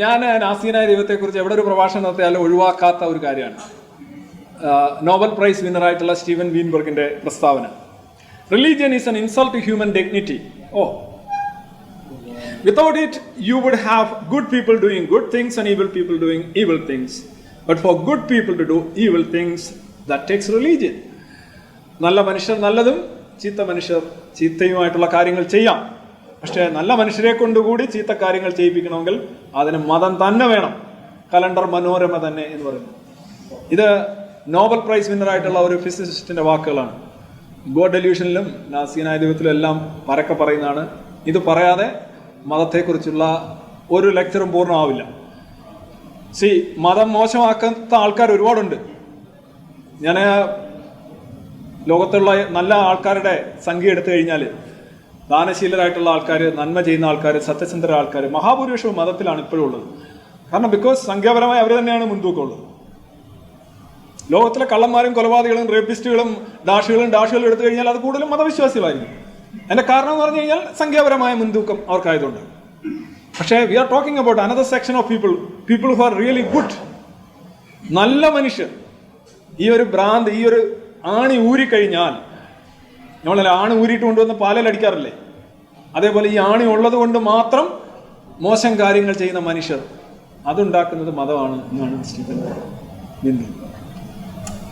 ഞാൻ നാസീനായ ദൈവത്തെക്കുറിച്ച് എവിടെ ഒരു പ്രഭാഷണം നടത്തിയാലും ഒഴിവാക്കാത്ത ഒരു കാര്യമാണ്. നോബൽ പ്രൈസ് വിന്നറായിട്ടുള്ള സ്റ്റീവൻ വീൻബർഗിന്റെ പ്രസ്താവന. Religion is an insult to human dignity oh. Without it you would have good people doing good things and evil people doing evil things but for good people to do evil things that takes religion നല്ല മനുഷ്യർ നല്ലതും ചീത്ത മനുഷ്യർ ചീത്തയുമായിട്ടുള്ള കാര്യങ്ങൾ ചെയ്യാം. പക്ഷേ നല്ല മനുഷ്യരെ കൊണ്ടുകൂടി ചീത്ത കാര്യങ്ങൾ ചെയ്യിപ്പിക്കണമെങ്കിൽ അതിന് മതം തന്നെ വേണം. കലണ്ടർ മനോരമ തന്നെ എന്ന് പറയുന്നു ഇത് നോബൽ പ്രൈസ് വിന്നറായിട്ടുള്ള ഒരു ഫിസിസിസ്റ്റിന്റെ വാക്കുകളാണ്. ഗോഡ് ഡെല്യൂഷനിലും നാസീനായ ദൈവത്തിലും എല്ലാം പരക്കെ പറയുന്നതാണ്. ഇത് പറയാതെ മതത്തെക്കുറിച്ചുള്ള ഒരു ലെക്ചറും പൂർണമാവില്ല. സി മതം മോശമാക്കാത്ത ആൾക്കാർ ഒരുപാടുണ്ട്. ഞാൻ ലോകത്തുള്ള നല്ല ആൾക്കാരുടെ സംഖ്യ എടുത്തു കഴിഞ്ഞാൽ ദാനശീലരായിട്ടുള്ള ആൾക്കാർ നന്മ ചെയ്യുന്ന ആൾക്കാർ സത്യസന്ധര ആൾക്കാർ മഹാഭൂരിപക്ഷവും മതത്തിലാണ് ഇപ്പോഴും ഉള്ളത്. കാരണം ബിക്കോസ് സംഖ്യാപരമായി അവർ തന്നെയാണ് മുൻതൂക്കമുള്ളത് ലോകത്തിലെ കള്ളന്മാരും കൊലപാതകളും റേപ്പിസ്റ്റുകളും ഡാഷുകളും ഡാഷുകളും എടുത്തു കഴിഞ്ഞാൽ അത് കൂടുതലും മതവിശ്വാസികളായിരിക്കും. അതിന്റെ കാരണം എന്ന് പറഞ്ഞു കഴിഞ്ഞാൽ സംഖ്യാപരമായ മുൻതൂക്കം അവർക്കായതുകൊണ്ട്. പക്ഷേ we are talking about another section of people people who are really good നല്ല മനുഷ്യർ. ഈ ഒരു ഭ്രാന്ത് ഈ ഒരു ആണി ഊരിക്കഴിഞ്ഞാൽ നമ്മളല്ല ആണി ഊരിയിട്ട് കൊണ്ടുവന്ന് പാലലടിക്കാറില്ലേ അതേപോലെ ഈ ആണി ഉള്ളത് കൊണ്ട് മാത്രം മോശം കാര്യങ്ങൾ ചെയ്യുന്ന മനുഷ്യർ അതുണ്ടാക്കുന്നത് മതമാണ് എന്നാണ് സ്റ്റീഫൻ ബിന്ദു